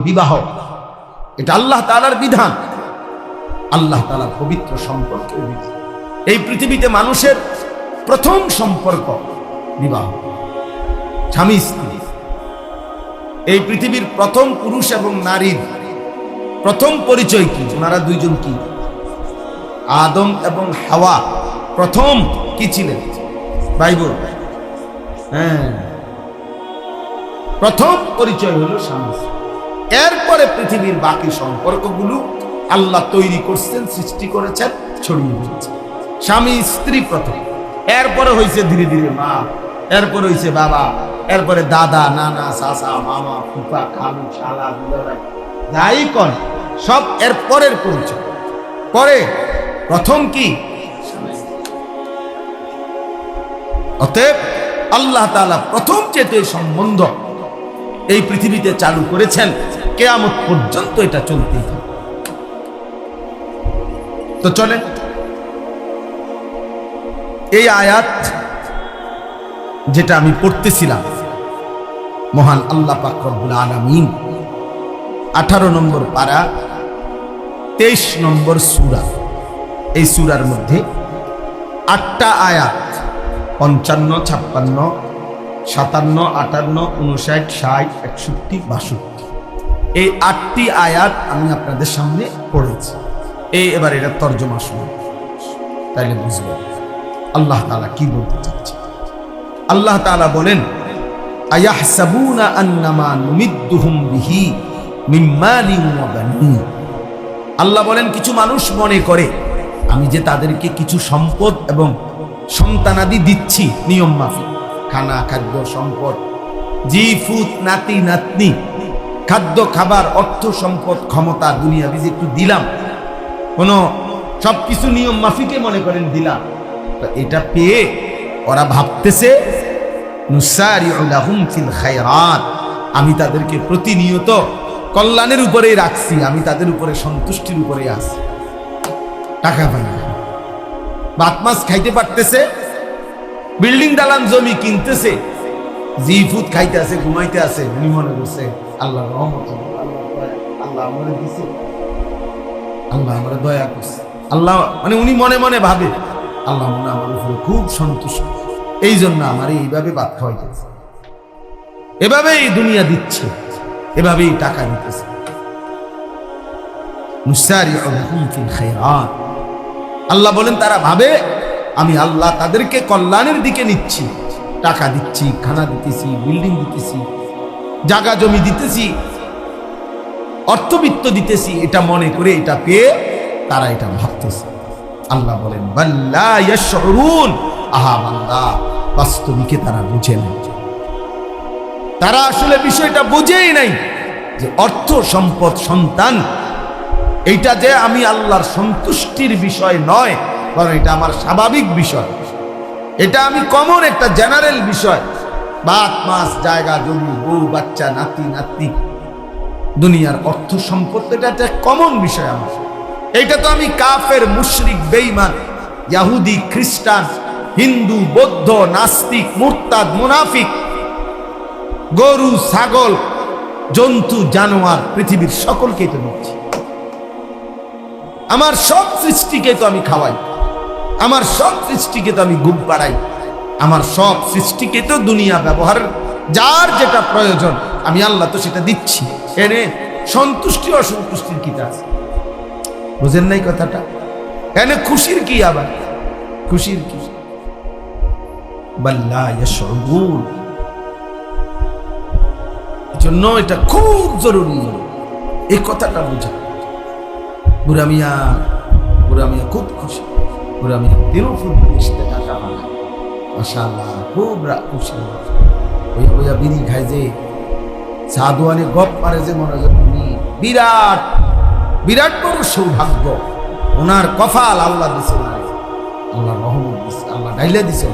বিবাহ। এটা আল্লাহ তালার বিধান। আল্লাহ তালা পবিত্র সম্পর্কের বিধান। এই পৃথিবীতে মানুষের প্রথম সম্পর্ক বিবাহ। স্বামী, স্ত্রী। এই পৃথিবীর প্রথম পুরুষ এবং নারীর প্রথম পরিচয় কি? ওনারা দুইজন কি? আদম এবং হাওয়া প্রথম কি ছিলেন? বাইবল। হ্যাঁ। প্রথম পরিচয় হলো স্বামী। এরপরে পৃথিবীর বাকি সম্পর্কগুলো আল্লাহ তৈরি করছেন, সৃষ্টি করেছেন, ছড়িয়ে দিয়েছেন। স্বামী, স্ত্রী প্রথম। এরপরে হয়েছে ধীরে ধীরে মা, এরপরে হয়েছে বাবা, এরপরে দাদা, নানা, চাচা, মামা ফুপা খালু, শালা যাই কন, সব এর পরের পরিচয়। পরে প্রথম কি? অতএব আল্লাহ তাআলা প্রথম যেতে সম্বন্ধ এই পৃথিবীতে চালু করেছেন। কেয়ামত পর্যন্ত এটা চলতেই থাকবে তো চলে এই আয়াত যেটা আমি পড়তেছিলাম, মহান আল্লাহ পাক রব্বুল আলামিন, আঠারো নম্বর পারা, তেইশ নম্বর সুরা, এই সুরার মধ্যে আটটা আয়াত, পঞ্চান্ন, ছাপ্পান্ন, সাতান্ন, আটান্ন উনষাট ষাট, একষট্টি, বাষট্টি। এই আটটি আয়াত আমি আপনাদের সামনে পড়েছি। এই এবার এটা তর্জমা শুনুন। তাইলে বুঝবেন আল্লাহ তাআলা কি বলতে চাচ্ছে। আল্লাহ তাআলা বলেন আন্নামা আল্লাহ বলেন, কিছু মানুষ মনে করে, আমি যে তাদেরকে কিছু সম্পদ এবং সন্তানাদি দিচ্ছি, নিয়ম মাফিক। খানা, খাদ্য, সম্পদ, জি, ফুত, নাতি, নাতনি খাদ্য, খাবার, অর্থ, সম্পদ, ক্ষমতা, দুনিয়া যে একটু দিলাম। কোনো সব কিছু নিয়ম মাফিকে মনে করেন দিলাম। তো এটা পেয়ে ওরা ভাবতেছে আমি তাদেরকে প্রতিনিয়ত কল্যাণের উপরেই রাখছি, আমি তাদের উপরে সন্তুষ্টির উপরে আছি। টাকা পাই ভাত মাছ খাইতে পারতেছে, বিল্ডিং দালান জমি কিনতেছে, জি ফুড খাইতে আছে, ঘুমাইতে আছে, উনি মনে করছে আল্লাহ রহমত আল্লাহ আমারে দিছে। আল্লাহ আমারে দয়া করছে। আল্লাহ মানে উনি মনে মনে ভাবে, আল্লাহ মনে আমার উপরে খুব সন্তুষ্ট। এই জন্য আমার এইভাবে ভাত খাওয়াইতেছে এভাবেই দুনিয়া দিচ্ছে, এভাবেই টাকা দিতেছে। আল্লাহ বলেন, তারা ভাবে, আমি আল্লাহ তাদেরকে কল্যাণের দিকে নিচ্ছি। টাকা দিচ্ছি, খানা দিতেছি, বিল্ডিং দিতেছি। জাগা জমি দিতেছি, অর্থবিত্ত দিতেছি, এটা মনে করে এটা পেয়ে তারা এটা ভাবতেছে। আল্লাহ বলেন বাল্লা ইয়াশউরুন। আহা বান্দা, বাস্তবিকে তারা বুঝে না তারা আসলে বিষয়টা বুঝেই নাই যে অর্থ সম্পদ সন্তান, এইটা যে আমি আল্লাহর সন্তুষ্টির বিষয় নয় কারণ এটা আমার স্বাভাবিক বিষয়। এটা আমি কমন একটা জেনারেল বিষয়। ভাত মাছ, জায়গা, জমি, বউ, বাচ্চা, নাতি, নাতনি। দুনিয়ার অর্থ সম্পদ, এটা একটা কমন বিষয় আমার। এইটা তো আমি কাফের, মুশরিক, বেঈমান, ইয়াহুদি, খ্রিস্টান, হিন্দু, বৌদ্ধ, নাস্তিক, মুরতাদ, মুনাফিক, গরু, ছাগল, জন্তু, জানোয়ার, পৃথিবীর সকলকে তো নিচ্ছি আমার সব সৃষ্টিকে তো আমি খাওয়াই। আমার সব সৃষ্টিকে তো আমি গুপ পাড়াই আমার সব সৃষ্টিকে তো দুনিয়া ব্যবহার, যার যেটা প্রয়োজন, আমি আল্লাহ তো সেটা দিচ্ছি। এনে সন্তুষ্টি অসন্তুষ্টির কি আছে? বুঝেন নাই কথাটা? এনে খুশির কি আবার? খুশির কি? জন্য এটা খুব জরুরি। এই কথাটা বোঝা বুড়া মিয়া খুব খুশি। বুড়া মিয়া দিনও ফুল টাকা বানায় খুব রা- খুশি ওই বইয়া বিড়ি খায় যে সাধুয়ানি গপ পারে যে মনে উনি বিরাট বিরাট বড় সৌভাগ্য। ওনার কফাল আল্লাহ দিছে। আল্লাহ রহমত দিছে, আল্লাহ ডাইলে দিছে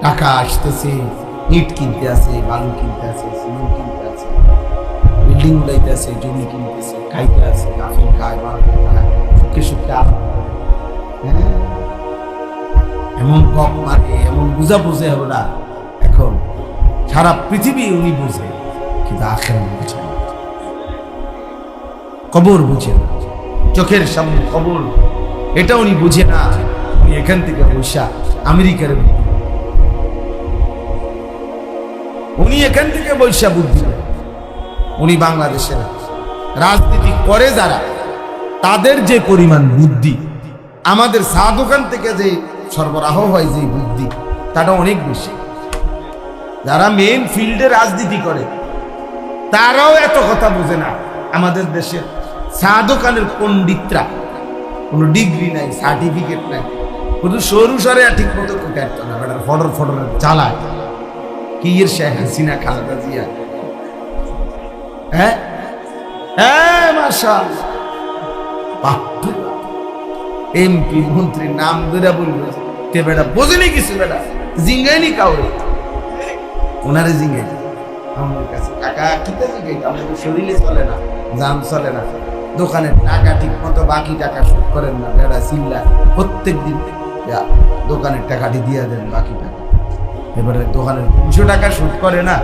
টাকা আসতেছে, ইট কিনতে আছে, বালু কিনতে আছে, সিমেন্ট কিনতে আছে, বিল্ডিং উড়াইতে আছে, জমি কিনতেছে খাইতে আছে কাফিল খায় মার্কেট খায়, সুখে সুখে হ্যাঁ? এমন কপ মারে এমন বুঝা বুঝে ওরা এখন সারা পৃথিবী উনি বুঝে, কিন্তু আখের বুঝে কবর বুঝে না। চোখের সামনে কবর, এটা উনি বুঝে না। উনি এখান থেকে বৈশা আমেরিকার। উনি এখান থেকে বৈশা বুদ্ধি উনি বাংলাদেশের রাজনীতি করে যারা, তাদের যে পরিমাণ বুদ্ধি, আমাদের দোকান থেকে যে সরবরাহ হয় যে বুদ্ধি তাটা অনেক বেশি। যারা মেন ফিল্ডে রাজনীতি করে, তারাও এত কথা বোঝে না। আমাদের দেশের চা দোকানের পণ্ডিতরা কোনো ডিগ্রি নাই সার্টিফিকেট নাই, শুধু সরু সরে ঠিক মতো কাটতো না, বেটার ফটর ফটর চালায় কি এর শেখ হাসিনা, খালেদা জিয়া? হ্যাঁ? হ্যাঁ মাশা এমপি, মন্ত্রী, নাম ধরে বলবে। তে বেটা বোঝেনি কিছু, বেটা? জিঙ্গাইনি কাউরে? ওনারে জিঙ্গাই আমার কাছে টাকা কিতে জিঙ্গাই আমাদের শরীরে চলে না, জাম চলে না। দোকানের টাকা ঠিক মতো বাকি টাকা শোধ করেন না বেড়া চিল্লা। প্রত্যেক দিন দোকানের টাকাটি দিয়ে দেন বাকি টাকা। এবারে দোকানের দুশো টাকা শোধ করে না,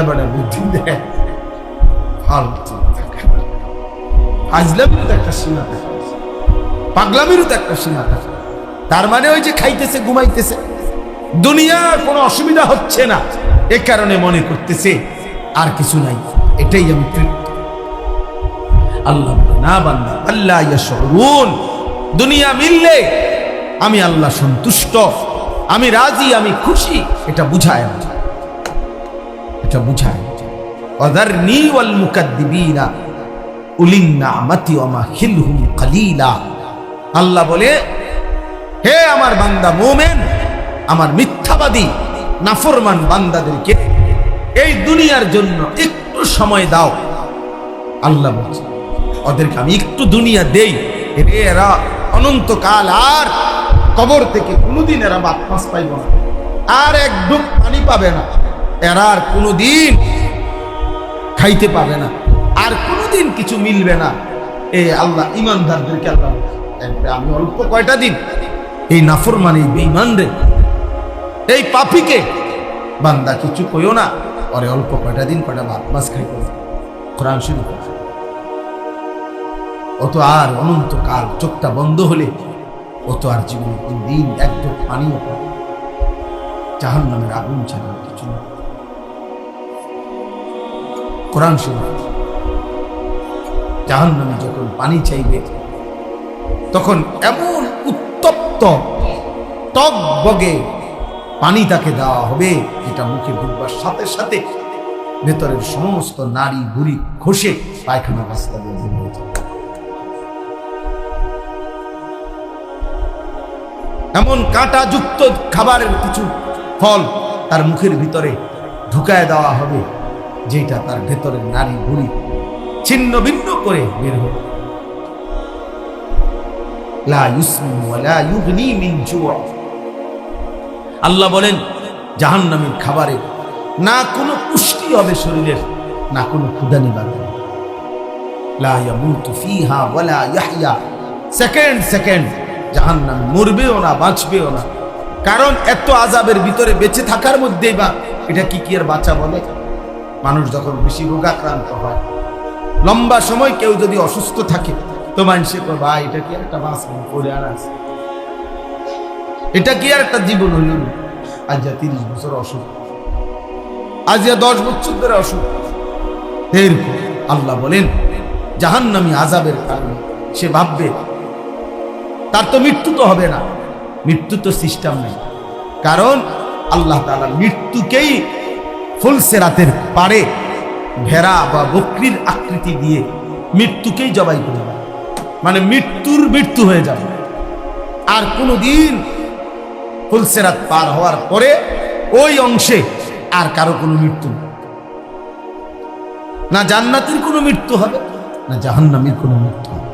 এবারে বুদ্ধি দেয়। ফালতু। ফাজলামিরও একটা সীমা থাকে। পাগলামিরও একটা সীমা থাকে তার মানে ওই যে খাইতেছে, ঘুমাইতেছে। দুনিয়ার কোনো অসুবিধা হচ্ছে না। এ কারণে মনে করতেছে, আর কিছু নাই। এটাই আমি তৃপ্ত আল্লাহ না বান্দা আল্লাহ দুনিয়া মিললে আমি আল্লাহ সন্তুষ্ট। আমি রাজি, আমি খুশি। এটা বুঝায় না। এটা বুঝায় মুকাদ্দিবিনা উলিন নামাতি ওয়া মাহিলহুম কালিলা। আল্লাহ বলে, হে আমার বান্দা মোমেন, আমার মিথ্যাবাদী, নাফরমান বান্দাদেরকে এই দুনিয়ার জন্য একটু সময় দাও। আল্লাহ বলছে, ওদেরকে আমি একটু দুনিয়া দেই। এরে এরা অনন্তকাল আর কবর থেকে কোনোদিন এরা বাতমাস পাইব না। আর এক ডুব পানি পাবে না। এরা আর কোনোদিন খাইতে পাবে না। আর কোনোদিন কিছু মিলবে না। এ আল্লাহ, ইমানদারদেরকে আল্লাহ আমি অল্প কয়টা দিন এই নাফর মানে বেইমান রে এই পাপিকে বান্দা কিছু কইও না। পরে অল্প কয়টা দিন, কয়টা খাই কোরআন শুরু করে ও তো আর চোখটা বন্ধ হলে ও তো আর জীবনে কোন দিন একদম পানিও জাহান নামের আগুন ছাড়া কিছু না। কোরআন শুরু জাহান নামে যখন পানি চাইবে তখন এমন উত্তপ্ত টক বগে পানি তাকে দেওয়া হবে, যেটা মুখে ঢুকবার সাথে সাথে ভেতরের সমস্ত নারী বুড়ি খসে পায়খানা রাস্তা দিয়ে বের হয়ে যাবে। এমন কাঁটাযুক্ত খাবারের কিছু ফল তার মুখের ভিতরে ঢুকায় দেওয়া হবে, যেটা তার ভেতরের নারী বুড়ি ছিন্ন ভিন্ন করে বের হবে আল্লাহ বলেন, জাহান্নামের খাবারে না কোনো পুষ্টি হবে শরীরের, না কোনো ক্ষুদা নিবারণ। সেকেন্ড সেকেন্ড, জাহান্নাম মরবেও না, বাঁচবেও না। কারণ এত আজাবের ভিতরে বেঁচে থাকার মধ্যেই বা এটা কি কি আর বাঁচা বলে? মানুষ যখন বেশি রোগাক্রান্ত হয়, লম্বা সময় কেউ যদি অসুস্থ থাকে এটা কি আর একটা জীবন অসুখ। আজ যা দশ বছর ধরে অসুখ। আল্লাহ বলেন, জাহান্নামী আজাবের কারণে সে ভাববে, তার তো মৃত্যু তো হবে না। মৃত্যু তো সিস্টেম নেই। কারণ আল্লাহ তাআলা মৃত্যুকেই ফুলসে রাতের পারে ভেড়া বা বকরির আকৃতি দিয়ে মৃত্যুকেই জবাই করে দেয়। মানে মৃত্যুর মৃত্যু হয়ে যাবে। আর কোনোদিন ফুলসেরাত পার হওয়ার পরে ওই অংশে আর কারও কোনো মৃত্যু না জান্নাতের কোনো মৃত্যু হবে, না জাহান্নামের কোনো মৃত্যু হবে।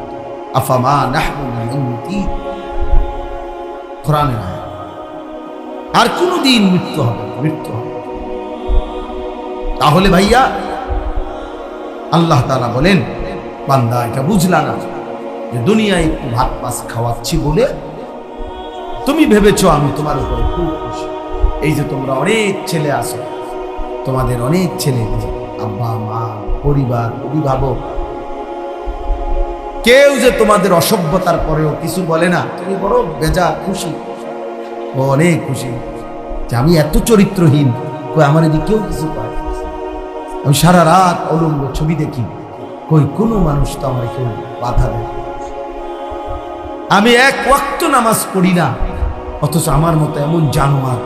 আর কোনো দিন মৃত্যু হবে মৃত্যু হবে। তাহলে ভাইয়া, আল্লাহ তাআলা বলেন, বান্দা এটা বুঝলা না। দুনিয়ায় একটু ভাত পাস খাওয়াচ্ছি বলে তুমি ভেবেছো আমি তোমার উপরে খুব খুশি। এই যে তোমরা অনেক ছেলে আসো তোমাদের অনেক ছেলে আব্বা, মা, পরিবার, অভিভাবক। কেউ যে তোমাদের অসভ্যতার পরেও কিছু বলে না, তুমি বড় বেজা খুশি। অনেক খুশি। যে আমি এত চরিত্রহীন, কই আমার এদিকে কেউ কিছু পায় আমি সারা রাত অলম্ব ছবি দেখি। কই কোনো মানুষ তো আমার কেউ বাধা দেয়। আমি এক ওয়াক্ত নামাজ পড়ি না, অথচ আমার মতো এমন জানোয়ার,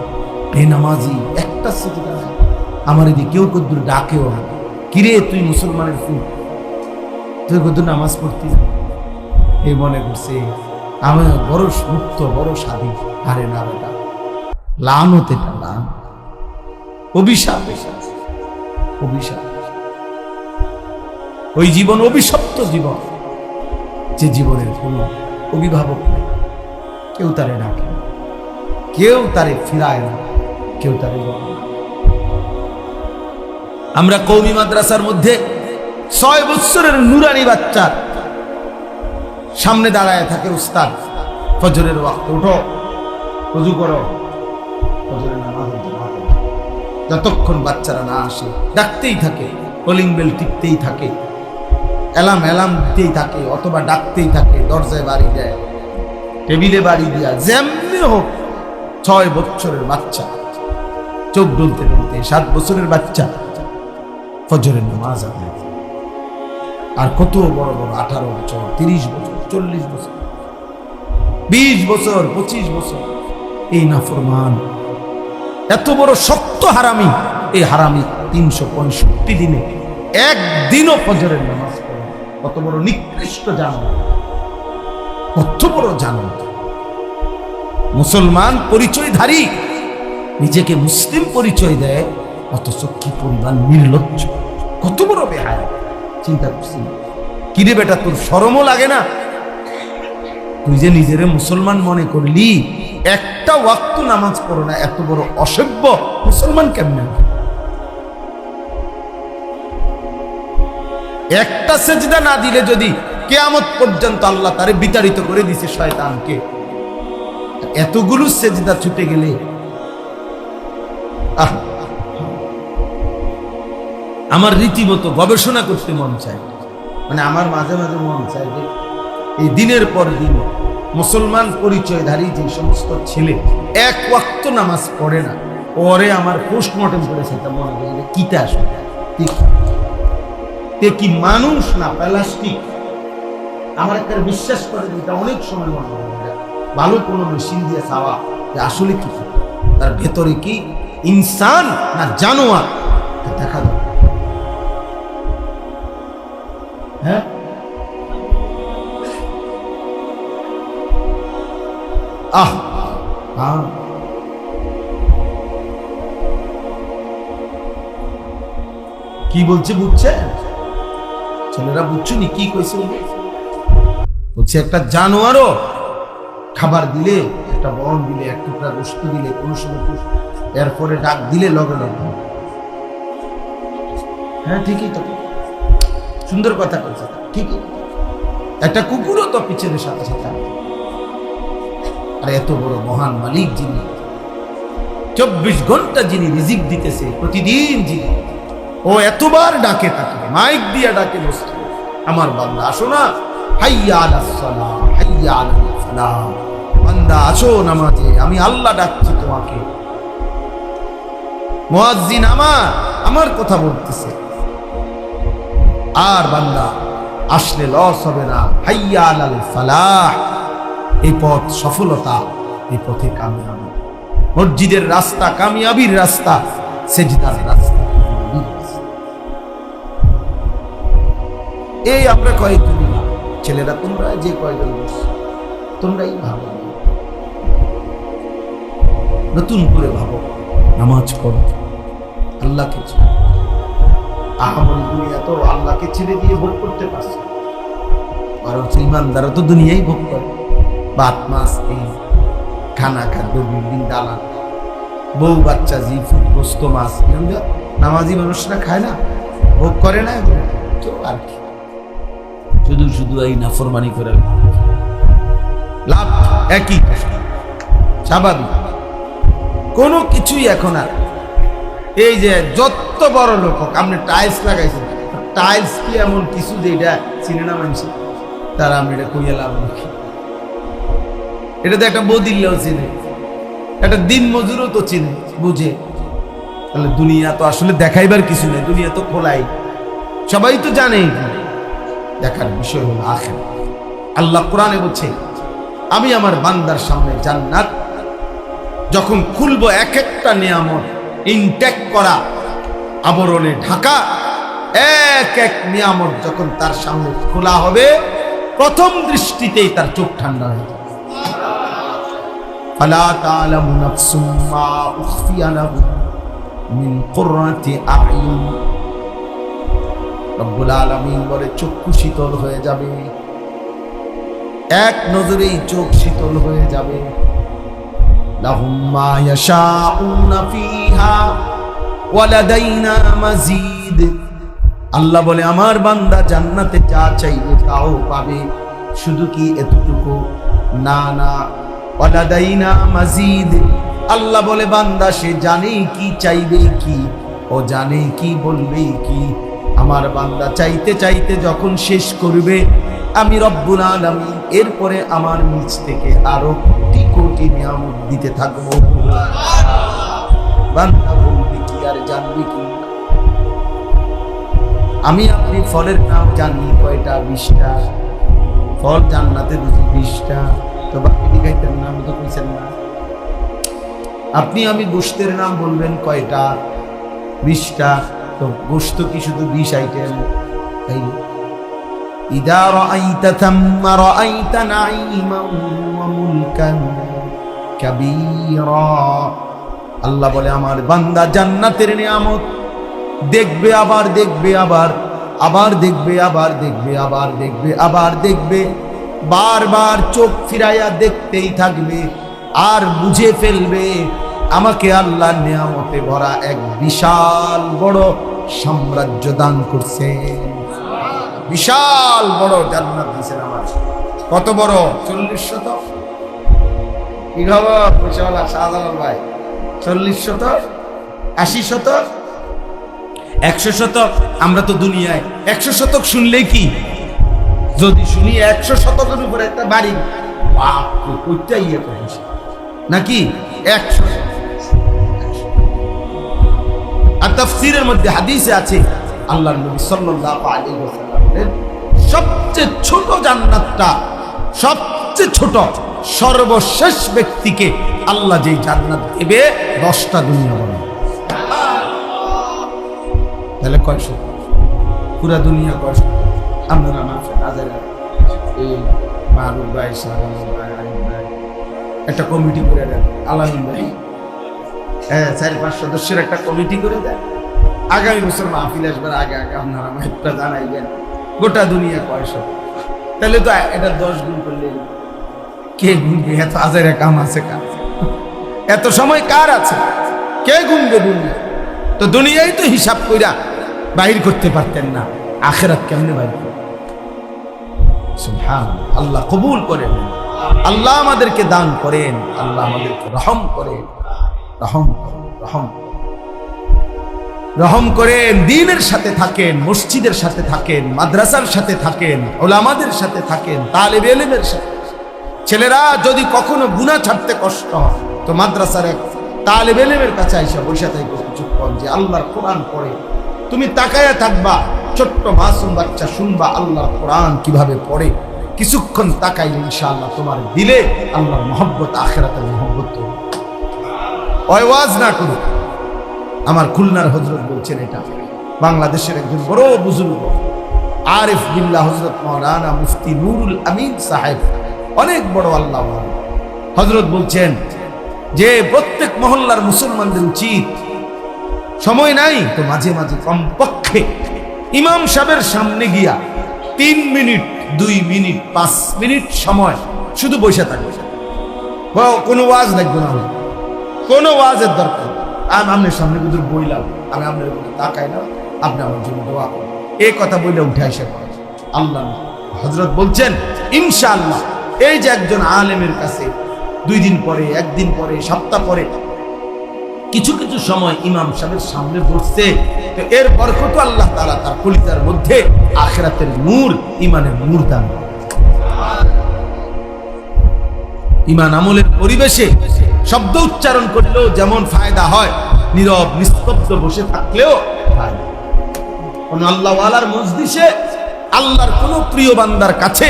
বেনামাজি, একটা নাই। আমার এদিকে কেউ কদ্দুর ডাকেও না। কিরে, তুই মুসলমানের ফুল? তুই কদ্দুর নামাজ পড়তি না এই মনে করছে, আমি বড় মুক্ত, বড় স্বাধীন। আরে না বেটা, লানত এটা লান অভিশাপ অভিশাপ ওই জীবন অভিশপ্ত জীবন, যে জীবনের কোনো অভিভাবক নেই। কেউ তারে ডাকে কেউ তারে ফিরায় না। কেউ তারে আমরা কৌমি মাদ্রাসার মধ্যে ছয় বৎসরের নুরানি বাচ্চা সামনে দাঁড়ায় থাকে উস্তাদ। ফজরের ওয়াক্ত উঠো রুজু করো। যতক্ষণ বাচ্চারা না আসে, ডাকতেই থাকে। কলিং বেল টিপতেই থাকে। অ্যালাম এলাম দিতেই থাকে, অথবা ডাকতেই থাকে, দরজায় বাড়ি দেয়, টেবিলে বাড়ি দিয়া, যেমনি হোক, ছয় বছরের বাচ্চা, চোখ ডুলতে ডুলতে, সাত বছরের বাচ্চা, ফজরের নামাজ আদায় আর কত বড় বড় আঠারো বছর, তিরিশ বছর, চল্লিশ বছর, বিশ বছর, পঁচিশ বছর, এই নাফরমান, এত বড় শক্ত হারামি, এই হারামি তিনশো পঁয়ষট্টি দিনে একদিনও ফজরের নামাজ। কত বড় নিকৃষ্ট জানো কত বড় জানো মুসলমান পরিচয়ধারী নিজেকে মুসলিম পরিচয় দেয়, অথচ কি পরিমাণ নির্লজ্জ। কত বড় বেহায়। চিন্তা করছি কিরে বেটা, তোর সরমও লাগে না? তুই যে নিজেরে মুসলমান মনে করলি, একটা ওয়াক্ত নামাজ পড়ো না, এত বড় অসভ্য। মুসলমান কেমনে একটা সেজদা না দিলে যদি কেয়ামত পর্যন্ত আল্লাহ তারে বিতাড়িত করে দিছে শয়তানকে। এতগুলো সেজদা ছুটে গেলে আমার রীতিমতো গবেষণা করতে মন চায়। মানে আমার মাঝে মাঝে মন চায় যে এই দিনের পর দিন মুসলমান পরিচয়ধারী যে সমস্ত ছেলে এক ওয়াক্ত নামাজ পড়ে না, পরে আমার পোস্টমর্টম করেছে, তা মনে হয় কিতা আসলে ঠিক। তে কি মানুষ না প্লাস্টিক? আমার একটা বিশ্বাস করে এটা অনেক সময় মনে হয় ভালো কোনো মেশিন দিয়ে খাওয়া যে আসলে কি তার ভেতরে কি ইনসান না জানোয়ার? দেখা যাবে হ্যাঁ? আহ! আহ কি বলছে বুঝছে ছেলেরা বুঝছুনি কি কইছে বলছে, একটা জানোয়ারও খাবার দিলে, একটা বন দিলে, এক টুকরা গোস্ত দিলে, কোনো সময় এরপরে ডাক দিলে লগে লগে। হ্যাঁ ঠিকই তো। সুন্দর কথা বলছে ঠিকই। একটা কুকুরও তো পিছনের সাথে সাথে আর এত বড় মহান মালিক যিনি, চব্বিশ ঘণ্টা যিনি রিজিক দিতেছে, প্রতিদিন যিনি, ও এতবার ডাকে তাকে। মাইক দিয়ে ডাকে বসছে আমার বান্দা আসো না। বান্দা আসো নামাজে, আমি আল্লাহ ডাকছি তোমাকে। আমার আমার কথা বলতেছে। আর বান্দা, আসলে লস হবে না। হাইয়া আলাল ফালাহ। এই পথ সফলতা, এই পথে কামিয়াবি। মসজিদের রাস্তা কামিয়াবির রাস্তা, সেজদার রাস্তা। এই আমরা কয়েকজন ছেলেরা তোমরা যে কয়জন বসছো, তোমরাই ভাবো। নতুন করে ভাবো। নামাজ পড়ো। আল্লাহকে। দুনিয়া তো আল্লাহকে ছেড়ে দিয়ে ভোগ করতে পারছে। ইমানদারও তো দুনিয়াই ভোগ করে। ভাত মাছ এই খানা খাদ্য বিল্ডিং দালান। বউ বাচ্চা জি ফুড গোস্ত মাছ। নামাজি মানুষরা খায় না ভোগ করে না তো আর কি? শুধু শুধু এই নাফরমানি করে। লাভ একই। স্বাভাবিক। কোনো কিছুই এখন আর এই যে যত বড় লোক আপনি টাইলস লাগাইছেন টাইলস কি এমন কিছু যে এটা চিনে না মানুষ? তারা আমি এটা কইয়া লাভ রাখি এটা তো একটা বদিল্লাও চিনে। একটা দিন মজুরও তো চিনে, বুঝে। তাহলে দুনিয়া তো আসলে দেখাইবার কিছু নেই, দুনিয়া তো খোলাই। সবাই তো জানে দেখার বিষয় হলো আখের আল্লাহ কোরআনে বলছে আমি আমার বান্দার সামনে জান্নাত যখন খুলবো এক একটা নিয়ামত ইনটেক করা আবরণে ঢাকা এক এক নিয়ামত যখন তার সামনে খোলা হবে প্রথম দৃষ্টিতেই তার চোখ ঠান্ডা হয়ে যাবে فلا تعلم نفس ما أخفي لهم من قرة أعين রব্বুল আলামিন বলে, চক্ষু শীতল হয়ে যাবে। এক নজরেই চোখ শীতল হয়ে যাবে। আল্লাহ বলে, আমার বান্দা জান্নাতে যা চাইবে তাও পাবে। শুধু কি এতটুকু? না না। মাজিদ। আল্লাহ বলে, বান্দা সে জানে কি চাইবে কি, ও জানে কি, বলবে কি। আমার বান্দা চাইতে চাইতে যখন শেষ করবে, আমি রব্বুল আলামিন এরপরে আমার নিচ থেকে আরও কোটি কোটি নিয়ামত দিতে থাকব। জানবে কি আমি আপনি ফলের নাম জানি, কয়টা? বিশটা। ফল জান্নাতে বুঝি বিশটা। তো বাকি দিকাইতের নাম তো কইছেন না। আপনি আমি গোষ্ঠের নাম বলবেন কয়টা? বিশটা। তো গোষ্ঠ কি শুধু বিশ আইটেম তাই রাআইতা থাম্মা রাআইতা নাঈমান ওয়া মুলকান কাবীরা। আল্লাহ বলে, আমার বান্দা জান্নাতের নিয়ামত। দেখবে আবার দেখবে আবার আবার দেখবে আবার দেখবে আবার দেখবে আবার দেখবে। বারবার চোখ ফিরাইয়া দেখতেই থাকবে, আর বুঝে ফেলবে আমাকে আল্লাহ নিয়ামতে ভরা এক বিশাল বড় সাম্রাজ্য দান করছে বিশাল বড় জান্নাত দিয়েছেন আমার। কত বড়? চল্লিশ শত কি খবর? ভাই চল্লিশ শত আশি শতক একশো শতক আমরা তো দুনিয়ায়। একশো শতক শুনলেই কি? যদি শুনি একশো শতকের উপরে একটা বাড়ি বাপ কইটা ইয়ে নাকি? একশো আর তাফসীরের মধ্যে হাদিসে আছে, আল্লাহর নবী সাল্লাল্লাহু সবচেয়ে ছোট জান্নাতটা, সবচেয়ে ছোট, সর্বশেষ ব্যক্তিকে আল্লাহ যেই জান্নাত দেবে, দশটা দুনিয়া বলে। তাহলে কয়শো পুরা দুনিয়া কয়শো আপনারা মাফেন একটা কমিটি করে দেন ভাই। হ্যাঁ চার পাঁচ সদস্যের একটা কমিটি করে দেন আগামী বছর মাহফিল আসবার আগে আগে আপনারা মাইকটা জানাইবেন। গোটা দুনিয়া কয়শো তাহলে তো এটা দশ গুণ করলে কে গুনবে? এত হাজারে কাম আছে কার? এত সময় কার আছে? কে গুনবে দুনিয়া? তো দুনিয়াই তো হিসাব কইরা বাহির করতে পারতেন না। আখেরাত কেমনে বাহির? সুবহান আল্লাহ, কবুল করেন। আল্লাহ আমাদেরকে দান করেন। আল্লাহ আমাদেরকে রহম করেন। রহম রহম রহম করেন, দিনের সাথে থাকেন, মসজিদের সাথে থাকেন, মাদ্রাসার সাথে থাকেন, ওলামাদের সাথে থাকেন, তালেব এলেমের সাথে ছেলেরা যদি কখনো গুণা ছাড়তে কষ্ট হয়, তো মাদ্রাসার এক তালেব এলেমের কাছে আইসা বৈশা থাকবে কিছুক্ষণ যে আল্লাহর কোরআন পড়ে। তুমি তাকায়া থাকবা, ছোট্ট মাসুম বাচ্চা শুনবা আল্লাহর কোরআন কীভাবে পড়ে। কিছুক্ষণ তাকাইলে ইনশাআল্লাহ তোমার দিলে আল্লাহর মহব্বত, আখেরাতের মহব্বত ওয়াজ না করুক। আমার খুলনার হজরত বলছেন এটা। বাংলাদেশের একজন বড় বুজুর্গ, আরিফ বিল্লাহ হজরত মৌলানা মুফতি নুরুল আমিন সাহেব, অনেক বড় আল্লাহ হজরত বলছেন যে, প্রত্যেক মহল্লার মুসলমানদের উচিত সময় নাই তো মাঝে মাঝে কমপক্ষে ইমাম সাহেবের সামনে গিয়া তিন মিনিট, দুই মিনিট, পাঁচ মিনিট সময় শুধু বসে থাকবে। কোনো ওয়াজ লাগবে না। কোনো ওয়াজের দরকার আমি আপনার সামনে কিন্তু বইলাম, আমি আপনার কোনো তাকাই না, আপনি আমার জন্য দোয়া করুন। এই কথা বইলে উঠে আসে আল্লাহ হজরত বলছেন, ইনশাআল্লাহ, এই যে একজন আলেমের কাছে দুই দিন পরে, একদিন পরে, সপ্তাহ পরে, কিছু কিছু সময় ইমাম সাহেবের সামনে বসছে, তো এর বরকত আল্লাহ তাআলা তার কলিতার মধ্যে আখেরাতের নূর ইমানের নূর দান ইমান আমলের পরিবেশে শব্দ উচ্চারণ করলেও যেমন ফায়দা হয়, নীরব, নিস্তব্ধ বসে থাকলেও আল্লাহওয়ালার মজলিসে আল্লাহর কোন প্রিয় বান্দার কাছে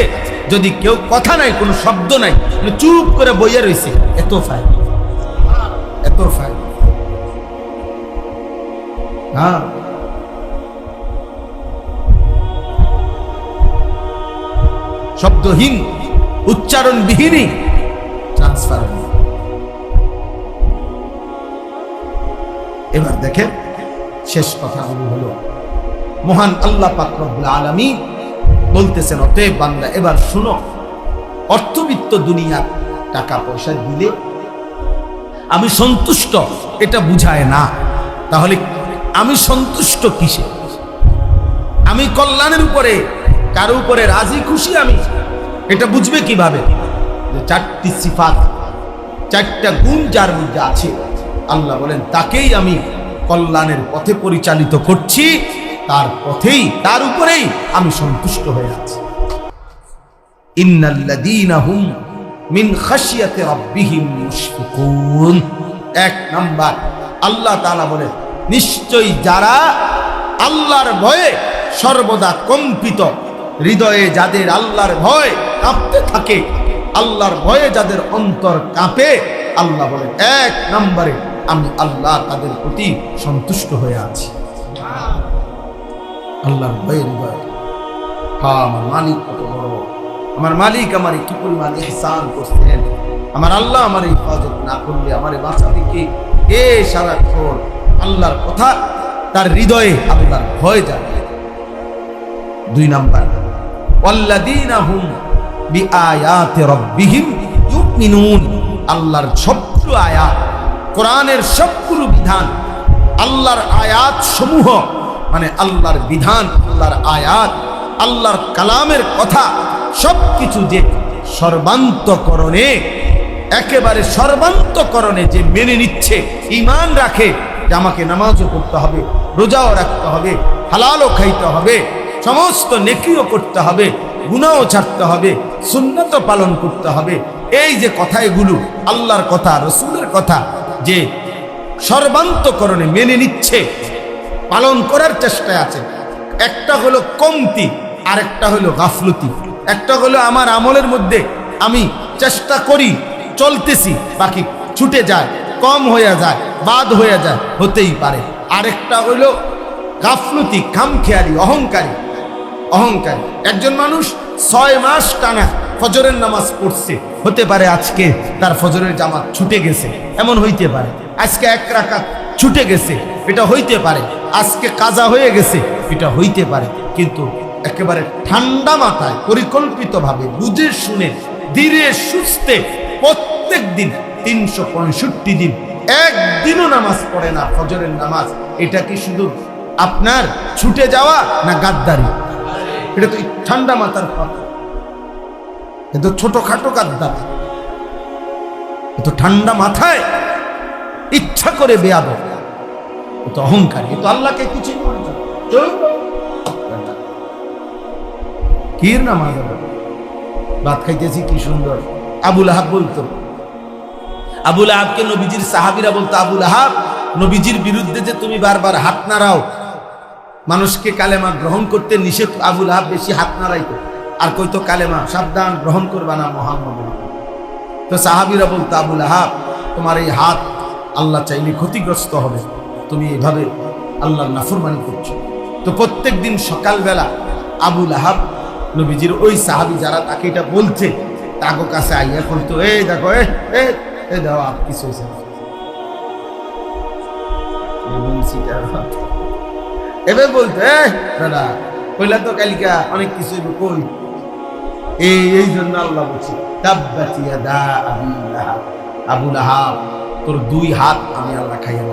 যদি কেউ কথা নাই, কোনো শব্দ নাই মানে চুপ করে বইয়ে রয়েছে এত ফায়দা। এত ফায়দা। হ্যাঁ। শব্দহীন, উচ্চারণবিহীনই ট্রান্সফার এবার দেখেন, শেষ কথাগুলো হলো, মহান আল্লাহ পাকরবুল আলমী বলতেছেন, অতএব বান্দা, এবার শুনো, অর্থবিত্ত দুনিয়ার টাকা পয়সা দিলে আমি সন্তুষ্ট, এটা বুঝায় না। তাহলে আমি সন্তুষ্ট কিসে? আমি কল্যাণের উপরে, কারও উপরে রাজি, খুশি আমি? এটা বুঝবে কীভাবে? চারটি সিফাত, চারটা গুণ যার মধ্যে আছে। আল্লাহ বলেন, তাকেই আমি কল্যাণের পথে পরিচালিত করছি, তার পথেই, তার উপরেই আমি সন্তুষ্ট হয়ে আছি। ইন্নাল্লাযীনা হুম মিন খাশিয়াতি রাব্বিহিম মুশফিকুন। এক নাম্বার, আল্লাহ তাআলা বলেন, নিশ্চয়ই যারা আল্লাহর ভয়ে সর্বদা কম্পিত, হৃদয়ে যাদের আল্লাহর ভয় কাঁপতে থাকে, আল্লাহর ভয়ে যাদের অন্তর কাঁপে, আল্লাহ বলেন, এক নম্বরে আমি আল্লাহ তাদের প্রতি সন্তুষ্ট হয়ে আছি। আল্লাহর ভয়ে হৃদয়। হ্যাঁ আমার মালিক কত বড়। আমার মালিক আমার কি পরিমাণ ইহসান করছেন। আমার আল্লাহ আমার হেফাজত না করলে আমার বাঁচাবে কি এ সারাক্ষণ আল্লাহর কথা তার হৃদয়ে আল্লাহর ভয় যাবে দুই নাম্বার, ওয়াল্লাযীনা হুম বিআয়াতি রাব্বিহিম ইউমিনুন। আল্লাহর সবগুলো আয়াত কোরআনের সবগুলো বিধান, আল্লাহর আয়াত সমূহ মানে আল্লাহর বিধান, আল্লাহর আয়াত, আল্লাহর কালামের কথা, সবকিছু যে সর্বান্তকরণে, একেবারে সর্বান্তকরণে যে মেনে নিচ্ছে ইমান রাখে, যে আমাকে নামাজও করতে হবে, রোজাও রাখতে হবে, হালালও খাইতে হবে, সমস্ত নেকিও করতে হবে গুণাও ছাড়তে হবে সুন্নত পালন করতে হবে, এই যে কথা এগুলো, আল্লাহর কথা, রসুলের কথা যে সর্বান্তকরণে মেনে নিচ্ছে, পালন করার চেষ্টায় আছে। একটা হলো কমতি আর একটা হলো গাফলতি। একটা হলো আমার আমলের মধ্যে আমি চেষ্টা করি, চলতেছি, বাকি ছুটে যায়, কম হয়ে যায়, বাদ হয়ে যায়, হতেই পারে। আরেকটা হলো গাফলতি, খামখেয়ালি, অহংকারী। অহংকারী। একজন মানুষ ছয় মাস টানা ফজরের নামাজ পড়ছে। হতে পারে আজকে তার ফজরের জামাত ছুটে গেছে। এমন হইতে পারে। আজকে এক রাকাত ছুটে গেছে। এটা হইতে পারে। আজকে কাজা হয়ে গেছে। এটা হইতে পারে। কিন্তু একেবারে ঠান্ডা মাথায়, পরিকল্পিতভাবে বুঝে শুনে, ধীরে সুস্থে প্রত্যেক দিন তিনশো পঁয়ষট্টি দিন একদিনও নামাজ পড়ে না ফজরের নামাজ। এটা কি শুধু আপনার ছুটে যাওয়া না গাদ্দারি? এটা তো ঠান্ডা মাথার কথা এ তো ছোটখাটো গাদ্দারি। এ তো ঠান্ডা মাথায় ইচ্ছা করে বেয়াদ এ তো অহংকারী। আল্লাহকে কিছু কির নামাজ হবে? ভাত খাইতেছি কি সুন্দর। আবুল আহাব বলতো। আবুল আহাবকে নবীজির সাহাবিরা বলতো, আবুল আহাব, নবীজির বিরুদ্ধে যে তুমি বারবার হাত নাড়াও মানুষকে কালেমা গ্রহণ করতে নিষেধ আবুল আহাব বেশি হাত নাড়াইতো আর কইতো কালেমা, সাবধান, গ্রহণ করবা না মোহাম্মদ। তো সাহাবিরা বলতো, আবুল আহাব তোমার এই হাত আল্লাহ চাইলে ক্ষতিগ্রস্ত হবে। তুমি এভাবে আল্লাহর নাফরমানি করছ। তো প্রত্যেক দিন সকালবেলা আবুল আহাব নবীজির ওই সাহাবি যারা তাকে এটা বলছে তাকে কাছে আইয়া করতো এই দেখো এ এ এ আপ কিছু হয়েছে এবার বলতো দাদা, কইলা তো কালিকা অনেক কিছু কই? এই এই জন্য আল্লাহ বলছে আবু লাহাব তোর দুই হাত আমি আল্লাহ খাইয়া